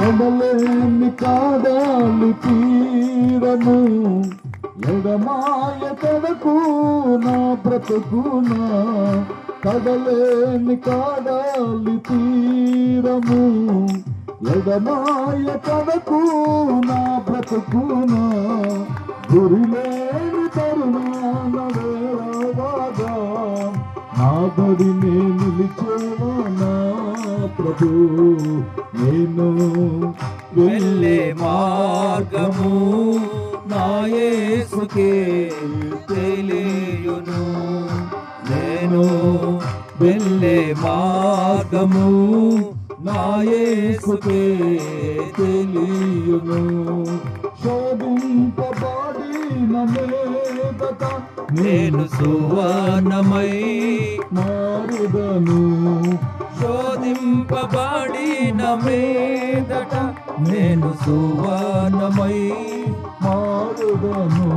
తొడలేని కాదాలు తీరము ఎడమాయ తడకు నా బ్రతుకునా? కదలేని కాడాలి తీరము ఎడమాయ తడకు నా బ్రతుకునా? గురిలేని తరుణ నడేరావాదా నా గురిని ప్రభు నేను వెళ్ళే మార్గము నా యేసుకే నేను వెళ్ళే మార్గము నాయసుకే తెలియను. తెలియును శోధింపబడిన నేను సువర్ణమై మారుదను. శోధింపబడిన మీదట నేను సువర్ణమై మారుదను.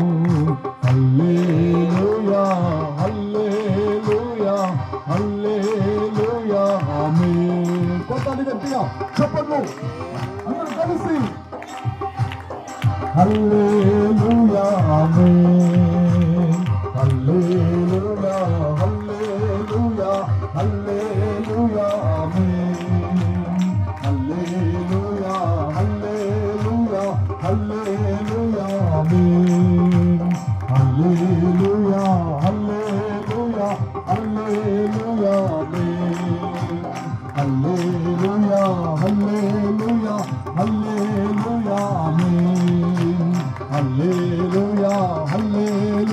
హల్లెలూయా హల్లెలూయా హల్లెలూయా ఆమేన్. కొట్టాలి గట్టిగా చెప్పండి. అందరూ కలిసి. హల్లెలూయా ఆమేన్.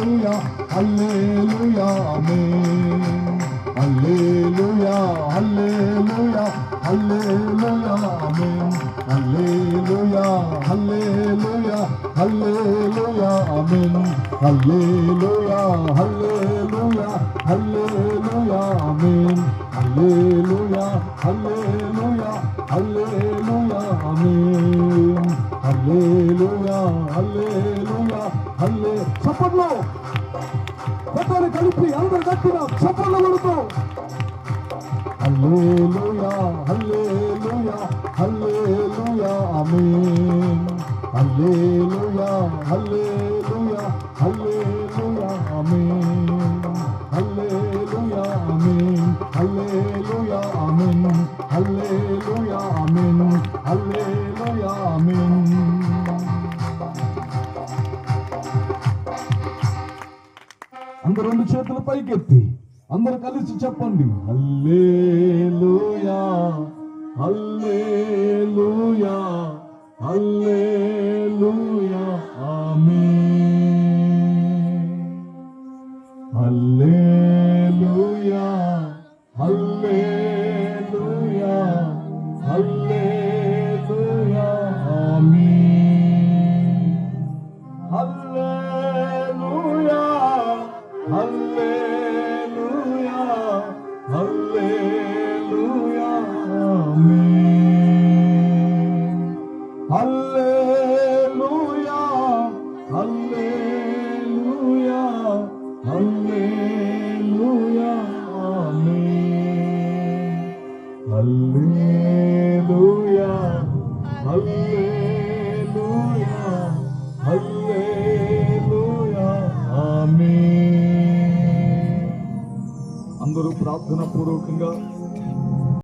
Alleluia, Alleluia, Amen. Alleluia, Alleluia, Alleluia, Amen. Alleluia, Alleluia, Alleluia, Amen. Alleluia, Alleluia, Alleluia, Amen. Alleluia, Alleluia, Alleluia, Amen. Alleluia, Alleluia. హల్లే చప్పట్లో. కొట్టాలి కలిపి అందరు కట్టిన చప్పట్లు కొడుతూ. హల్లెలూయా హల్లెలూయా హల్లెలూయా ఆమేన్. హల్లెలూయా హల్లే అందరు రెండు చేతులు పైకెత్తి అందరు కలిసి చెప్పండి hallelujah hallelujah hallelujah amen. Hallelujah. Hallelujah, Hallelujah, Amen. Hallelujah, Hallelujah, Hallelujah, Amen. Hallelujah, Hallelujah. ప్రార్థన పూర్వకంగా